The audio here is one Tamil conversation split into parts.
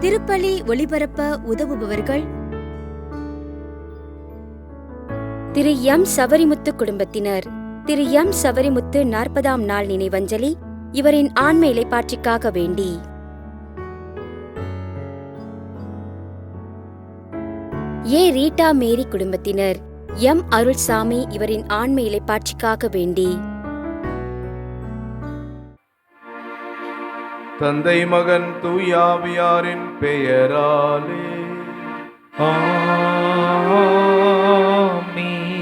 திருப்பலி ஒளிபரப்ப உதவுபவர்கள். திரு எம். சவரிமுத்து குடும்பத்தினர். திரு எம். சவரிமுத்து நாற்பதாம் நாள் நினைவஞ்சலி இவரின் ஆன்ம இலைப்பாற்றிக்காக வேண்டி. ஏ. ரீட்டா மேரி குடும்பத்தினர் எம். அருள்சாமி இவரின் ஆன்ம இலைப்பாற்றிக்காக வேண்டி. தந்தை மகன் தூயாவியாரின் பெயராலே.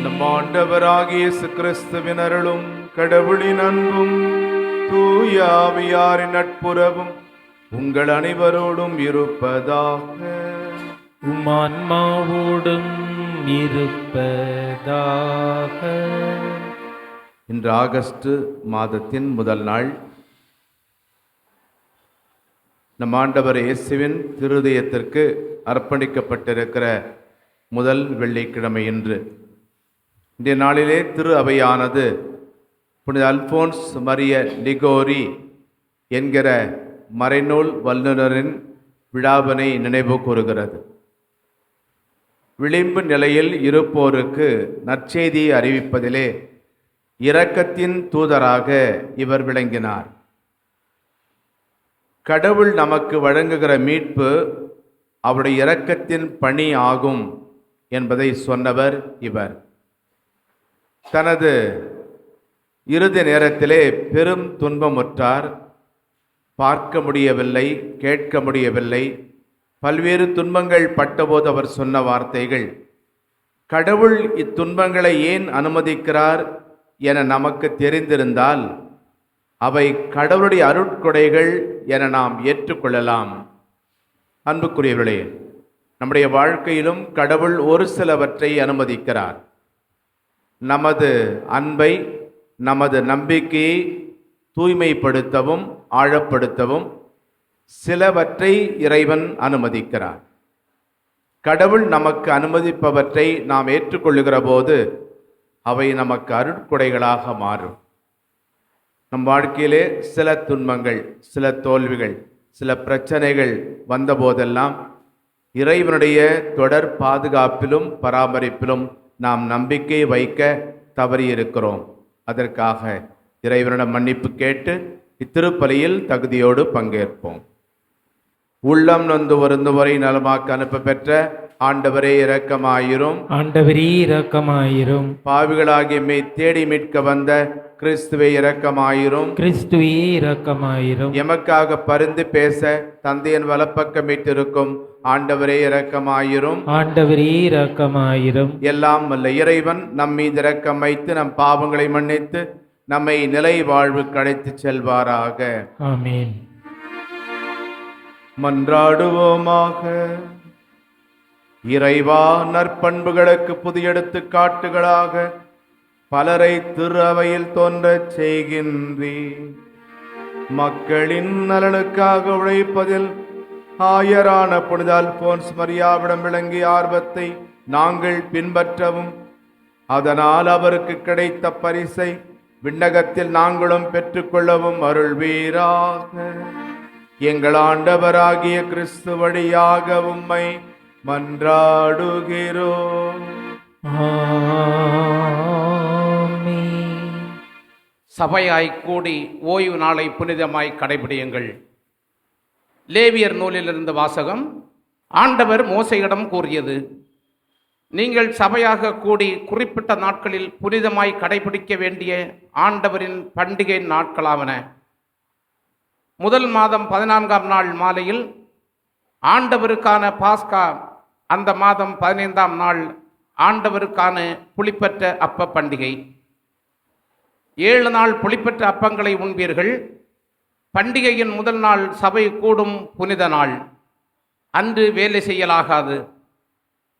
நம் ஆண்டவராகிய கிறிஸ்துவின் அருளும் கடவுளின் அன்பும் தூயாவியாரின் நட்புறவும் உங்கள் அனைவரோடும் இருப்பதாக. உமான்மாவோடும் இருப்பதாக. இன்று ஆகஸ்ட் மாதத்தின் முதல் நாள். நம் ஆண்டவர் இயேசுவின் திருதயத்திற்கு அர்ப்பணிக்கப்பட்டிருக்கிற முதல் வெள்ளிக்கிழமை என்று இன்றைய நாளிலே திரு அவையானது புனித அல்போன்ஸ் மரிய லிகோரி என்கிற மறைநூல் வல்லுனரின் விழாவினை நினைவு கூறுகிறது. விளிம்பு நிலையில் இருப்போருக்கு நற்செய்தியை அறிவிப்பதிலே இரக்கத்தின் தூதராக இவர் விளங்கினார். கடவுள் நமக்கு வழங்குகிற மீட்பு அவருடைய இரக்கத்தின் பணி ஆகும் என்பதை சொன்னவர் இவர். தனது இறுதி நேரத்திலே பெரும் துன்பமுற்றார் பார்க்க முடியவில்லை கேட்க முடியவில்லை. பல்வேறு துன்பங்கள் பட்டபோது அவர் சொன்ன வார்த்தைகள் கடவுள் இத்துன்பங்களை ஏன் அனுமதிக்கிறார்? என நமக்கு தெரிந்திருந்தால் அவை கடவுளுடைய அருட்கொடைகள் என நாம் ஏற்றுக்கொள்ளலாம். அன்புக்குரியவர்களே நம்முடைய வாழ்க்கையிலும் கடவுள் ஒரு சிலவற்றை அனுமதிக்கிறார். நமது அன்பை நமது நம்பிக்கையை தூய்மைப்படுத்தவும் ஆழப்படுத்தவும் சிலவற்றை இறைவன் அனுமதிக்கிறார். கடவுள் நமக்கு அனுமதிப்பவற்றை நாம் ஏற்றுக்கொள்ளுகிற போது அவை நமக்கு அருட்கொடைகளாக மாறும். நம் வாழ்க்கையிலே சில துன்பங்கள் சில தோல்விகள் சில பிரச்சனைகள் வந்தபோதெல்லாம் இறைவனுடைய தொடர் பாதுகாப்பிலும் பராமரிப்பிலும் நாம் நம்பிக்கை வைக்க தவறியிருக்கிறோம். அதற்காக இறைவனிடம் மன்னிப்பு கேட்டு இத்திருப்பலியில் தகுதியோடு பங்கேற்போம். உள்ளம் நொந்து வருந்துவரை நலமாக்க அனுப்ப பெற்ற ஆண்டவரே இரக்கமாயிரும். ஆண்டவரே இரக்கமாயிரும். பாவிகளாகிய மெய் தேடி மீட்க வந்த கிறிஸ்துவை இரக்கமாயிரும். கிறிஸ்துவே இரக்கமாயிரும். எமக்காக பரிந்து பேச தந்தையின் வலப்பக்கம் மீட்டிருக்கும் ஆண்டவரே இரக்கமாயிரும். ஆண்டவரே இரக்கமாயிரும். எல்லாம் வல்ல இறைவன் நம் மீது இரக்கம் வைத்து நம் பாவங்களை மன்னித்து நம்மை நிலை வாழ்வு கடைத்துச் செல்வாராக. ஆமென். மன்றாடுவோமாக. இறைவா நற்பண்புகளுக்கு புதிய எடுத்துக்காட்டுகளாக பலரை திரு அவையில் தோன்றச் செய்கின்றீ மக்களின் நலனுக்காக உழைப்பதில் ஆயரான புனித அல்போன்ஸ் மரியாவிடம் விளங்கிய ஆர்வத்தை நாங்கள் பின்பற்றவும் அதனால் அவருக்கு கிடைத்த பரிசை விண்ணகத்தில் நாங்களும் பெற்றுக்கொள்ளவும் அருள்வீராக. எங்கள் ஆண்டவராகிய கிறிஸ்து வழியாக உம்மை மன்றாடுகிறோம். சபையாய் கூடி ஓய்வு நாளை புனிதமாய் கடைபிடியுங்கள். லேவியர் நூலிலிருந்து வாசகம். ஆண்டவர் மோசையிடம் கூறியது நீங்கள் சபையாக கூடி குறிப்பிட்ட நாட்களில் புனிதமாய் கடைபிடிக்க வேண்டிய ஆண்டவரின் பண்டிகை நாட்களாவன. முதல் மாதம் பதினான்காம் நாள் மாலையில் ஆண்டவருக்கான பாஸ்கா அந்த மாதம் பதினைந்தாம் நாள் ஆண்டவருக்கான புளிப்பற்ற அப்ப பண்டிகை. ஏழு நாள் புளிப்பற்ற அப்பங்களை உண்பீர்கள். பண்டிகையின் முதல் நாள் சபை கூடும் புனித நாள். அன்று வேலை செய்யலாகாது.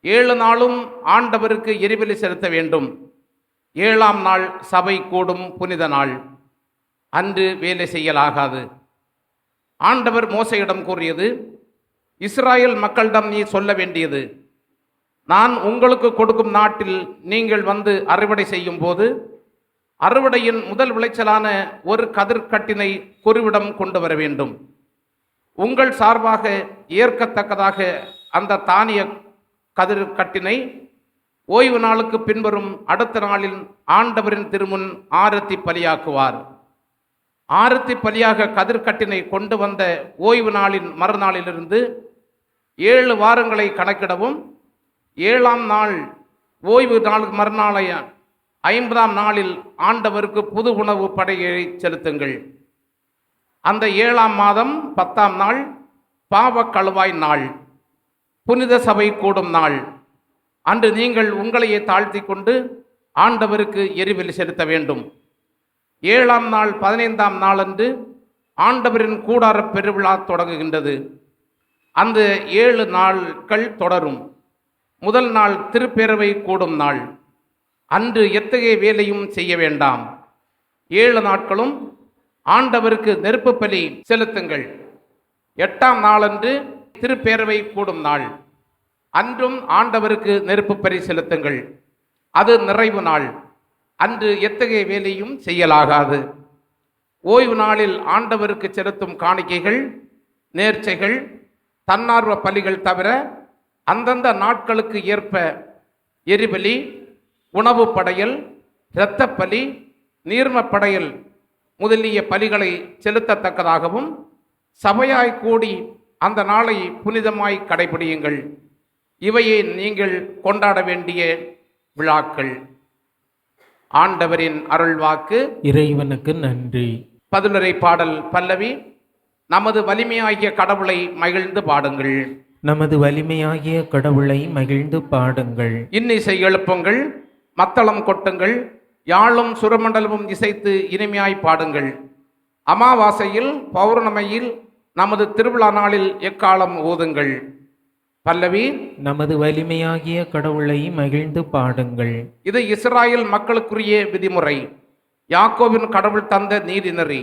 ஏழு நாளும் ஆண்டவருக்கு எரிபலி செலுத்த வேண்டும். ஏழாம் நாள் சபை கூடும் புனித நாள். அன்று வேலை செய்யலாகாது. ஆண்டவர் மோசையிடம் கூறியது இஸ்ராயேல் மக்களிடம் நீ சொல்ல வேண்டியது நான் உங்களுக்கு கொடுக்கும் நாட்டில் நீங்கள் வந்து அறுவடை செய்யும் போது அறுவடையின் முதல் விளைச்சலான ஒரு கதிர்கட்டினை குருவிடம் கொண்டு வர வேண்டும். உங்கள் சார்பாக ஏற்கத்தக்கதாக அந்த தானிய கதிர் கட்டினை ஓய்வு நாளுக்கு பின்வரும் அடுத்த நாளில் ஆண்டவரின் திருமுன் ஆரத்தி பலியாக்குவார். ஆரத்தி பலியாக கதிர்கட்டினை கொண்டு வந்த ஓய்வு நாளின் மறுநாளிலிருந்து ஏழு வாரங்களை கணக்கிடவும் ஏழாம் நாள் ஓய்வு நாள் மறுநாளைய ஐம்பதாம் நாளில் ஆண்டவருக்கு புது உணவு படையை செலுத்துங்கள். அந்த ஏழாம் மாதம் பத்தாம் நாள் பாவக் கழுவாய் நாள் புனித சபை கூடும் நாள். அன்று நீங்கள் உங்களையே தாழ்த்தி கொண்டு ஆண்டவருக்கு எரிவில் செலுத்த வேண்டும். ஏழாம் நாள் பதினைந்தாம் நாளன்று ஆண்டவரின் கூடார பெருவிழா தொடங்குகின்றது. அந்த ஏழு நாட்கள் தொடரும். முதல் நாள் திருப்பேரவை கூடும் நாள். அன்று எத்தகைய வேலையும் செய்ய வேண்டாம். ஏழு நாட்களும் ஆண்டவருக்கு நெருப்பு பலி செலுத்துங்கள். எட்டாம் நாளன்று திருப்பேரவை கூடும் நாள். அன்றும் ஆண்டவருக்கு நெருப்பு பலி செலுத்துங்கள். அது நிறைவு நாள். அன்று எத்தகைய வேலையும் செய்யலாகாது. ஓய்வு நாளில் ஆண்டவருக்கு செலுத்தும் காணிக்கைகள் நேர்ச்சைகள் தன்னார்வ பலிகள் தவிர அந்தந்த நாட்களுக்கு ஏற்ப எரிபலி உணவு படையல் இரத்தப் பலி படையல் முதலிய பலிகளை செலுத்தத்தக்கதாகவும் சபையாய் கூடி அந்த நாளை புனிதமாய் கடைபிடியுங்கள். இவையே நீங்கள் கொண்டாட வேண்டிய விழாக்கள். ஆண்டவரின் அருள்வாக்கு. இறைவனுக்கு நன்றி. பதிலுரை பாடல் பல்லவி. நமது வலிமையாகிய கடவுளை மகிழ்ந்து பாடுங்கள். நமது வலிமையாகிய கடவுளை மகிழ்ந்து பாடுங்கள். இன்னிசை எழுப்புங்கள் மத்தளம் கொட்டுங்கள் யாழும் சுரமண்டலமும் இசைத்து இனிமையாய் பாடுங்கள். அமாவாசையில் பௌர்ணமியில் நமது திருவிழா நாளில் எக்காலம் ஊதுங்கள் பல்லவி நமது வலிமையாகிய கடவுளை மகிழ்ந்து பாடுங்கள். இது இஸ்ராயேல் மக்களுக்குரிய விதிமுறை. யாக்கோவின் கடவுள் தந்த நீதிநெறி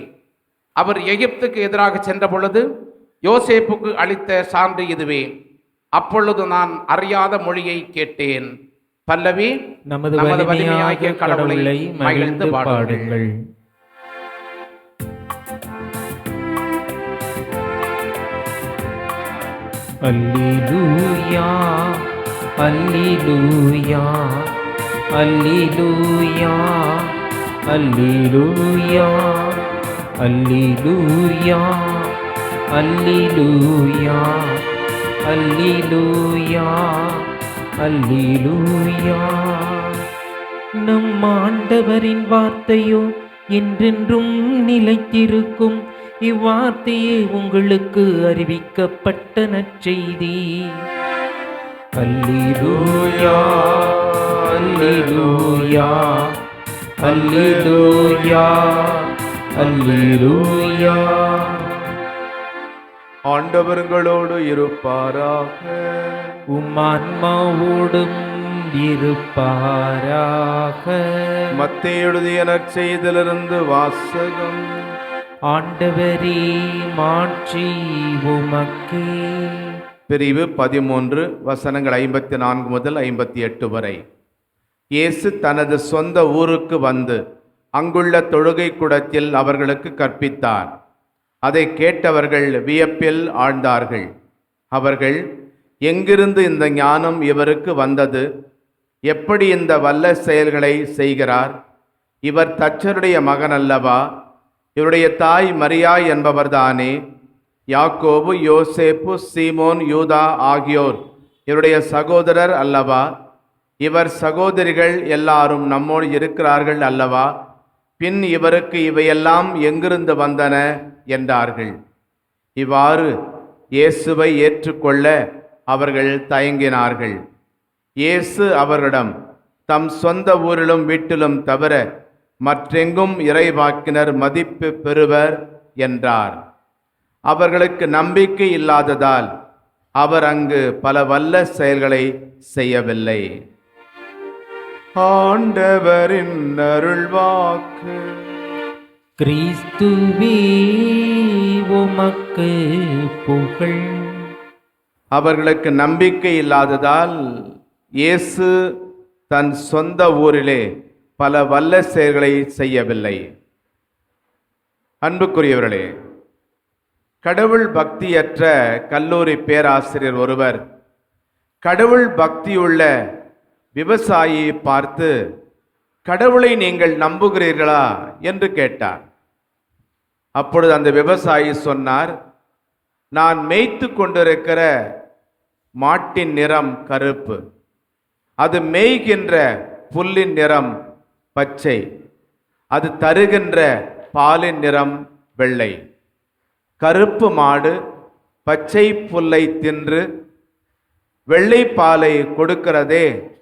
அவர் எகிப்துக்கு எதிராக சென்ற பொழுது யோசேப்புக்கு அளித்த சான்று இதுவே. அப்பொழுது நான் அறியாத மொழியை கேட்டேன். பல்லவி நமது வலிமையாகிய கடவுளை மகிழ்ந்து பாடுங்கள். அல்லேலூயா அல்லேலூயா அல்லேலூயா அல்லேலூயா. அல்லிலூயா அல்லிலூயா அல்லிலூயா அல்லிலூயா. நம் ஆண்டவரின் வார்த்தையோ என்றென்றும் நிலைத்திருக்கும். இவ்வார்த்தையே உங்களுக்கு அறிவிக்கப்பட்ட நற்செய்தி. அல்லிலூயா அல்லிலூயா அல்லிலூயா. அல்லேலூயா ஆண்டவர்களோடு இருப்பாராக. உம் ஆன்மாவோடும் இருப்பாராக. மத்திய எழுதிய நற்செய்திலிருந்து வாசகம். ஆண்டவரே மாட்சி உமக்கே. பிரிவு பதிமூன்று வசனங்கள் ஐம்பத்தி நான்கு முதல் ஐம்பத்தி எட்டு வரை. இயேசு தனது சொந்த ஊருக்கு வந்து அங்குள்ள தொழுகை கூடத்தில் அவர்களுக்கு கற்பித்தார். அதை கேட்டவர்கள் வியப்பில் ஆழ்ந்தார்கள். அவர்கள் எங்கிருந்து இந்த ஞானம் இவருக்கு வந்தது? எப்படி இந்த வல்ல செயல்களை செய்கிறார்? இவர் தச்சருடைய மகன் அல்லவா இவருடைய தாய் மரியா என்பவர்தானே? யாக்கோபு யோசேப்பு சீமோன் யூதா ஆகியோர் இவருடைய சகோதரர் அல்லவா? இவர் சகோதரிகள் எல்லாரும் நம்மோடு இருக்கிறார்கள் அல்லவா? பின் இவருக்கு இவையெல்லாம் எங்கிருந்து வந்தன? என்றார்கள். இவ்வாறு இயேசுவை ஏற்றுக்கொள்ள அவர்கள் தயங்கினார்கள். இயேசு அவர்களிடம் தம் சொந்த ஊரிலும் வீட்டிலும் தவிர மற்றெங்கும் இறைவாக்கினர் மதிப்பு பெறுவர்? என்றார். அவர்களுக்கு நம்பிக்கை இல்லாததால் அவர் அங்கு பல வல்ல செயல்களை செய்யவில்லை. ஆண்டவரின் அருள்வாக்கு. கிறிஸ்துவே உமக்கு புகழ். அவர்களுக்கு நம்பிக்கை இல்லாததால் இயேசு தன் சொந்த ஊரிலே பல வல்ல செயல்களை செய்யவில்லை. அன்புக்குரியவர்களே கடவுள் பக்தியற்ற கல்லூரி பேராசிரியர் ஒருவர் கடவுள் பக்தியுள்ள விவசாயியை பார்த்து கடவுளை நீங்கள் நம்புகிறீர்களா? என்று கேட்டார். அப்பொழுது அந்த விவசாயி சொன்னார் நான் மேய்த்து கொண்டிருக்கிற மாட்டின் நிறம் கருப்பு. அது மேய்கின்ற புல்லின் நிறம் பச்சை. அது தருகின்ற பாலின் நிறம் வெள்ளை. கருப்பு மாடு பச்சை புல்லை தின்று வெள்ளை பாலை கொடுக்கிறதே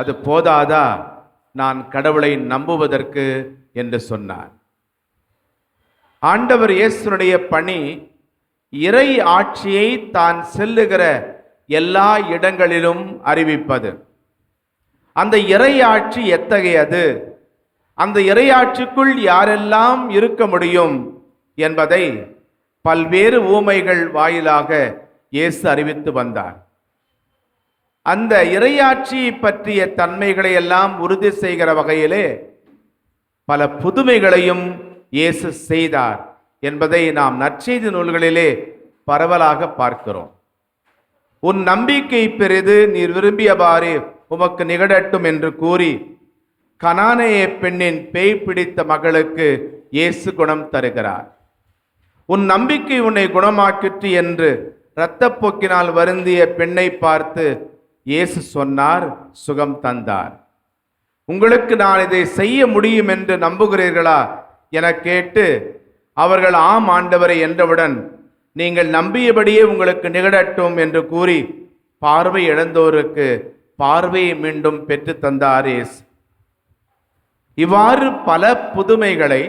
அது போதாதா? நான் கடவுளை நம்புவதற்கு என்று சொன்னார். ஆண்டவர் இயேசுனுடைய பணி இறை ஆட்சியை தான் செல்லுகிற எல்லா இடங்களிலும் அறிவிப்பது. அந்த இறை ஆட்சி எத்தகையது? அந்த இறையாட்சிக்குள் யாரெல்லாம் இருக்க முடியும் என்பதை பல்வேறு ஊமைகள் வாயிலாக இயேசு அறிவித்து வந்தார். அந்த இறையாட்சி பற்றிய தன்மைகளை எல்லாம் உறுதி செய்கிற வகையிலே பல புதுமைகளையும் இயேசு செய்தார் என்பதை நாம் நற்செய்தி நூல்களிலே பரவலாக பார்க்கிறோம். உன் நம்பிக்கை பெரிது நீர் விரும்பியவாறு உமக்கு நிகழட்டும் என்று கூறி கனானேய பெண்ணின் பேய் பிடித்த மகளுக்கு இயேசு குணம் தருகிறார். உன் நம்பிக்கை உன்னை குணமாக்கிற்று என்று இரத்தப்போக்கினால் வருந்திய பெண்ணை பார்த்து இயேசு சொன்னார் சுகம் தந்தார். உங்களுக்கு நான் இதை செய்ய முடியும் என்று நம்புகிறீர்களா? என கேட்டு அவர்கள் ஆம் ஆண்டவரை என்றவுடன் நீங்கள் நம்பியபடியே உங்களுக்கு நிகழட்டும் என்று கூறி பார்வை இழந்தோருக்கு பார்வையை மீண்டும் பெற்று தந்தார் இயேசு. இவ்வாறு பல புதுமைகளை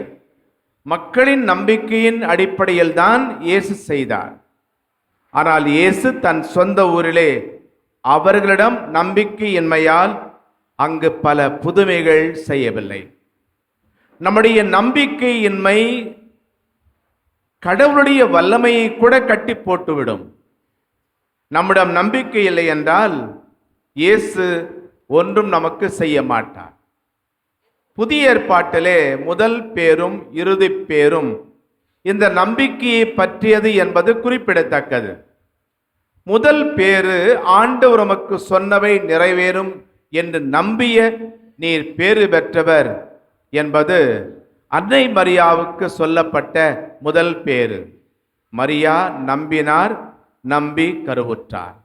மக்களின் நம்பிக்கையின் அடிப்படையில் தான் இயேசு செய்தார். ஆனால் இயேசு தன் சொந்த ஊரிலே அவர்களிடம் நம்பிக்கையின்மையால் அங்கு பல புதுமைகள் செய்யவில்லை. நம்முடைய நம்பிக்கையின்மை கடவுளுடைய வல்லமையை கூட கட்டி போட்டுவிடும். நம்மிடம் நம்பிக்கை இல்லை என்றால் இயேசு ஒன்றும் நமக்கு செய்ய மாட்டார். புதிய ஏற்பாட்டிலே முதல் பேரும் இறுதி பேரும் இந்த நம்பிக்கையை பற்றியது என்பது குறிப்பிடத்தக்கது. முதல் பேரு ஆண்டவர் உமக்கு சொன்னவை நிறைவேறும் என்று நம்பிய நீர் பேறு பெற்றவர் என்பது அன்னை மரியாவுக்கு சொல்லப்பட்ட முதல் பேரு மரியா நம்பினார் நம்பி கருவுற்றார்.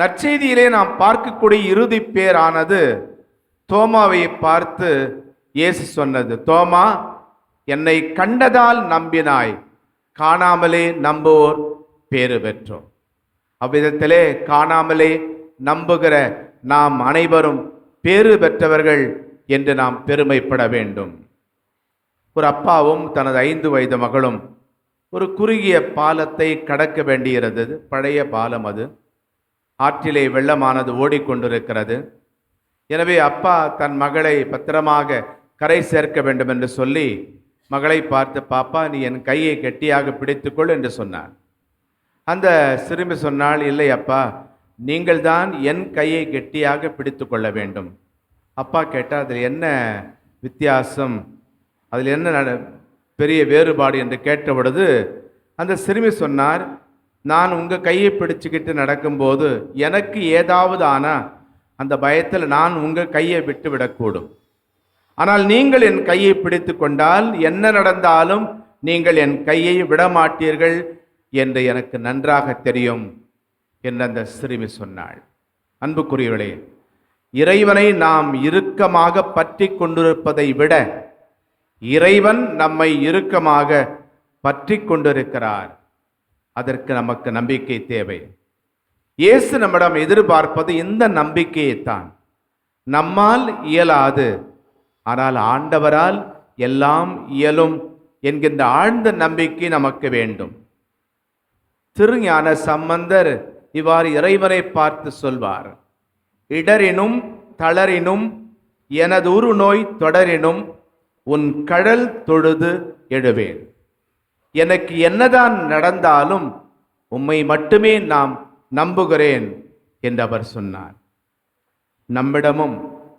நற்செய்தியிலே நாம் பார்க்கக்கூடிய இறுதி பேரானது தோமாவை பார்த்து இயேசு சொன்னது தோமா என்னை கண்டதால் நம்பினாய் காணாமலே நம்புவோர் பேறு பெற்றோம். அவ்விதத்திலே காணாமலே நம்புகிற நாம் அனைவரும் பேறு பெற்றவர்கள் என்று நாம் பெருமைப்பட வேண்டும். ஒரு அப்பாவும் தனது ஐந்து வயது மகளும் ஒரு குறுகிய பாலத்தை கடக்க வேண்டியிருந்தது. பழைய பாலம் அது. ஆற்றிலே வெள்ளமானது ஓடிக்கொண்டிருக்கிறது. எனவே அப்பா தன் மகளை பத்திரமாக கரை சேர்க்க வேண்டும் என்று சொல்லி மகளை பார்த்து பாப்பா நீ என் கையை கெட்டியாக பிடித்துக்கொள் என்று சொன்னார். அந்த சிறுமி சொன்னால் இல்லை அப்பா நீங்கள்தான் என் கையை கெட்டியாக பிடித்து கொள்ள வேண்டும். அப்பா கேட்டால் அதில் என்ன வித்தியாசம்? அதில் என்ன நட- பெரிய வேறுபாடு? என்று கேட்ட பொழுது அந்த சிறுமி சொன்னார் நான் உங்கள் கையை பிடிச்சிக்கிட்டு நடக்கும்போது எனக்கு ஏதாவது ஆனால் அந்த பயத்தில் நான் உங்கள் கையை விட்டு விடக்கூடும். ஆனால் நீங்கள் என் கையை பிடித்து கொண்டால் என்ன நடந்தாலும் நீங்கள் என் கையை விடமாட்டீர்கள். என்று எனக்கு நன்றாக தெரியும் என்று அந்த சிறுமி சொன்னாள். அன்புக்குரியவர்களே இறைவனை நாம் இறுக்கமாக பற்றி கொண்டிருப்பதை விட இறைவன் நம்மை இறுக்கமாக பற்றி கொண்டிருக்கிறார். அதற்கு நமக்கு நம்பிக்கை தேவை. இயேசு நம்மிடம் எதிர்பார்ப்பது இந்த நம்பிக்கையைத்தான். நம்மால் இயலாது ஆனால் ஆண்டவரால் எல்லாம் இயலும் என்கின்ற ஆழ்ந்த நம்பிக்கை நமக்கு வேண்டும். திருஞான சம்பந்தர் இவ்வாறு இறைவனை பார்த்து சொல்வார். இடரினும் தளரினும் எனது உரு நோய் தொடரினும் உன் கடல் தொழுது எடுவேன் எனக்கு என்னதான் நடந்தாலும் உம்மை மட்டுமே நாம் நம்புகிறேன் என்று அவர் சொன்னார். நம்மிடமும்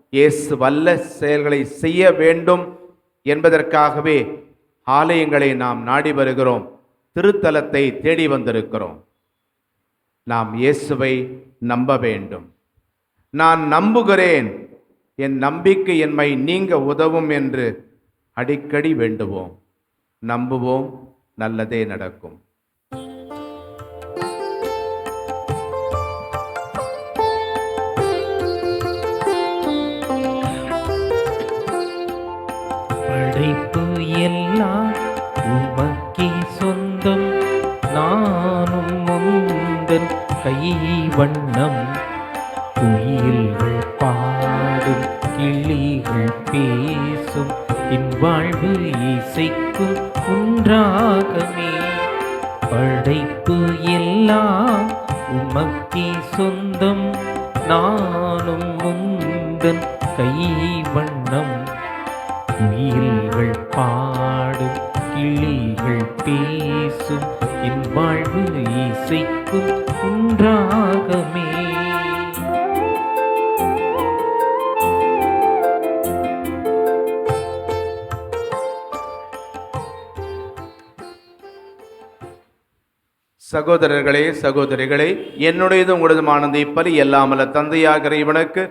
இயேசு வல்ல செயல்களை செய்ய வேண்டும் என்பதற்காகவே ஆலயங்களை நாம் நாடி வருகிறோம். திருத்தலத்தை தேடி வந்திருக்கிறோம். நாம் இயேசுவை நம்ப வேண்டும். நான் நம்புகிறேன். என் நம்பிக்கை என்மை நீங்க உதவும் என்று அடிக்கடி வேண்டுவோம். நம்புவோம் நல்லதே நடக்கும். படைப்பு எல்லாம் கை வண்ணம் குயில்கள் பாடும் கிளிகள் பேசும் என் வாழ்வு இசைக்கும் ஒன்றாகமே படைப்பு எல்லாம் உமக்கே சொந்தம் நானும் முந்தன் கை வண்ணம் குயில்கள் பாடும் கிளிகள் பேசும் என் வாழ்வு இசைக்கும் சகோதரர்களே சகோதரிகளே என்னுடையது உங்களதுமானது இப்பலி எல்லாமல்ல தந்தையாகிற இவனுக்கு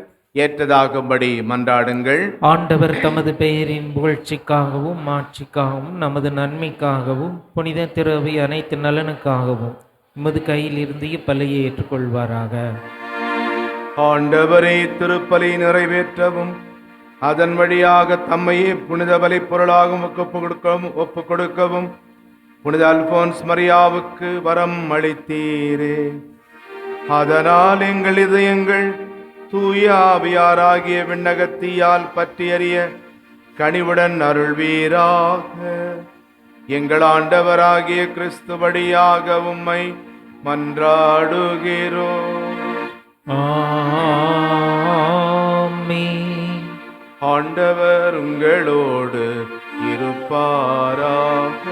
ஏற்றதாகும்படி மன்றாடுங்கள். ஆண்டவர் தமது பெயரின் புகழ்ச்சிக்காகவும் மாட்சிக்காகவும் நமது நன்மைக்காகவும் புனித திறவி அனைத்து நலனுக்காகவும் உமது கையில் இருந்து இப்பலியை ஏற்றுக்கொள்வாராக. ஆண்டவரே திருப்பலி நிறைவேற்றவும் அதன் வழியாக தம்மையே புனித பலி பொருளாகவும் ஒப்பு கொடுக்கவும் ஒப்பு கொடுக்கவும் புனித அல்போன்ஸ் மரியாவுக்கு வரம் அளித்தீரே. அதனால் எங்கள் இதயங்கள் தூய ஆவியாராகிய விண்ணகத்தீயால் பற்றி அறிய கனிவுடன் அருள்வீராக. எங்கள் ஆண்டவராகிய கிறிஸ்துவடியாக உம்மை மன்றாடுகிறோம் ஆமென். ஆண்டவர் உங்களோடு இருப்பாராக.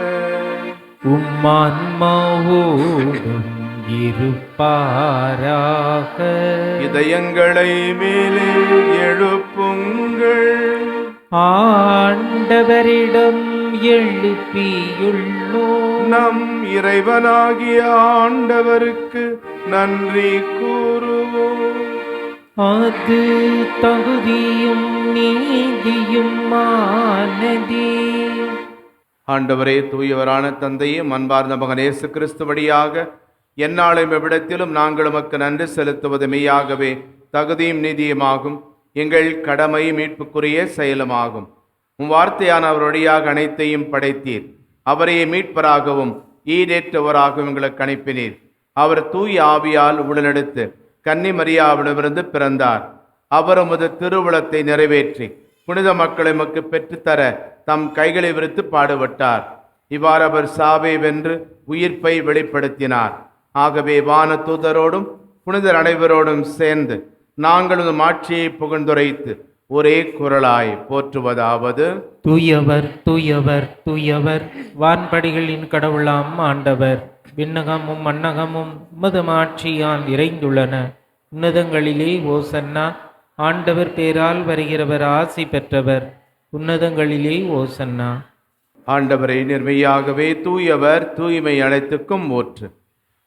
உம்மான்மாவோடும் இருப்பாராக. இதயங்களை மேலே எழுப்புங்கள். ஆண்டவரிடம் எழுப்பியுள்ளோ நம் இறைவனாகிய ஆண்டவருக்கு நன்றி கூறுவோம். அது தகுதியும் நீதியும் ஆனதே ஆண்டவரே தூயவரான தந்தையும் அன்பார்ந்த மகன் கிறிஸ்து வழியாக எந்நாளும் எவ்விடத்திலும் நாங்கள் உமக்கு நன்றி செலுத்துவது மெய்யாகவே தகுதியும் நிதியுமாகும். எங்கள் கடமை மீட்புக்குரிய செயலுமாகும். உம் வார்த்தையான அவர் வழியாக அனைத்தையும் படைத்தீர். அவரையே மீட்பராகவும் ஈடேற்றவராகவும் எங்களுக்கு அனுப்பினீர். அவர் தூய் ஆவியால் உடனெடுத்து கன்னி மரியாவிடமிருந்து பிறந்தார். அவர் உமது திருவுளத்தை நிறைவேற்றி புனித மக்களை எமக்கு பெற்றுத்தர தம் கைகளை விரித்து பாடுபட்டார். இவ்வாறு அவர் சாவை வென்று உயிர்ப்பை வெளிப்படுத்தினார். ஆகவே வான தூதரோடும் புனிதர் அனைவரோடும் சேர்ந்து நாங்களது மாட்சியை புகழ்ந்துரைத்து ஒரே குரலாய் போற்றுவதாவது. தூயவர் தூயவர் தூயவர் வான்படிகளின் கடவுளாம் ஆண்டவர். விண்ணகமும் மன்னகமும் உமது இறைந்துள்ளன உன்னதங்களிலே ஓசன்னா ஆண்டவர் பேரால் வருகிறவர் ஆசி பெற்றவர். உன்னதங்களிலே ஓசன்னா. ஆண்டவரை நிர்மையாகவே தூயவர் தூய்மை அனைத்துக்கும் ஊற்று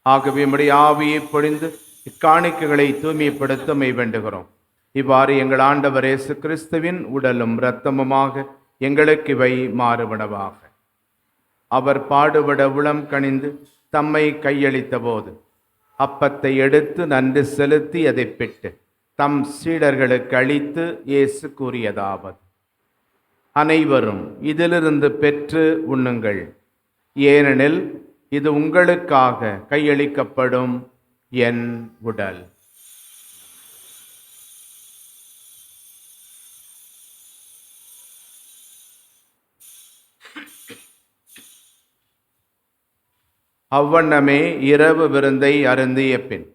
ஆகவே நம்முடைய ஆவியை பொழிந்து இக்காணிக்கைகளை தூய்மைப்படுத்த மெய் வேண்டுகிறோம். இவ்வாறு எங்கள் ஆண்டவர் இயேசு கிறிஸ்துவின் உடலும் இரத்தமுமாக எங்களுக்கு இவை மாறுபடவாக. அவர் பாடுபட உளம் கனிந்து தம்மை கையளித்த போது அப்பத்தை எடுத்து நன்றி செலுத்தி அதை பெற்று தம் சீடர்களுக்கு அளித்து இயேசு கூறியதாவது அனைவரும் இதிலிருந்து பெற்று உண்ணுங்கள். ஏனெனில் இது உங்களுக்காக கையளிக்கப்படும் என் உடல். அவ்வண்ணமே இரவு விருந்தை அருந்திய பின்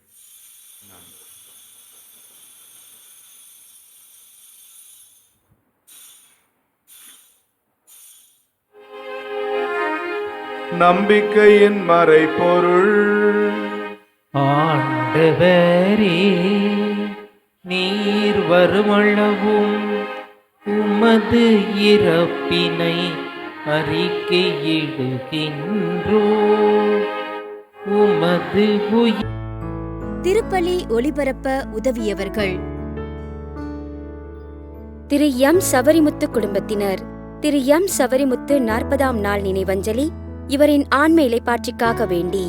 நம்பிக்கையின் மறைபொருள். ஆண்டவரே நீர் வருமளவும் உமது இறப்பினை அறிக்கையிடுகின்றோ. உமது உயிர் திருப்பலி ஒளிபரப்ப உதவியவர்கள். திரு எம். சவரிமுத்து குடும்பத்தினர். திரு எம். சவரிமுத்து நாற்பதாம் நாள் நினைவஞ்சலி இவரின் ஆண்மை இலைப்பாற்றிக்காக வேண்டி.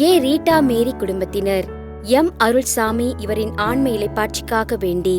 ஏ ரீட்டா மேரி குடும்பத்தினர் எம் அருள்சாமி இவரின் ஆண்மை இலைப்பாற்றிக்காக வேண்டி.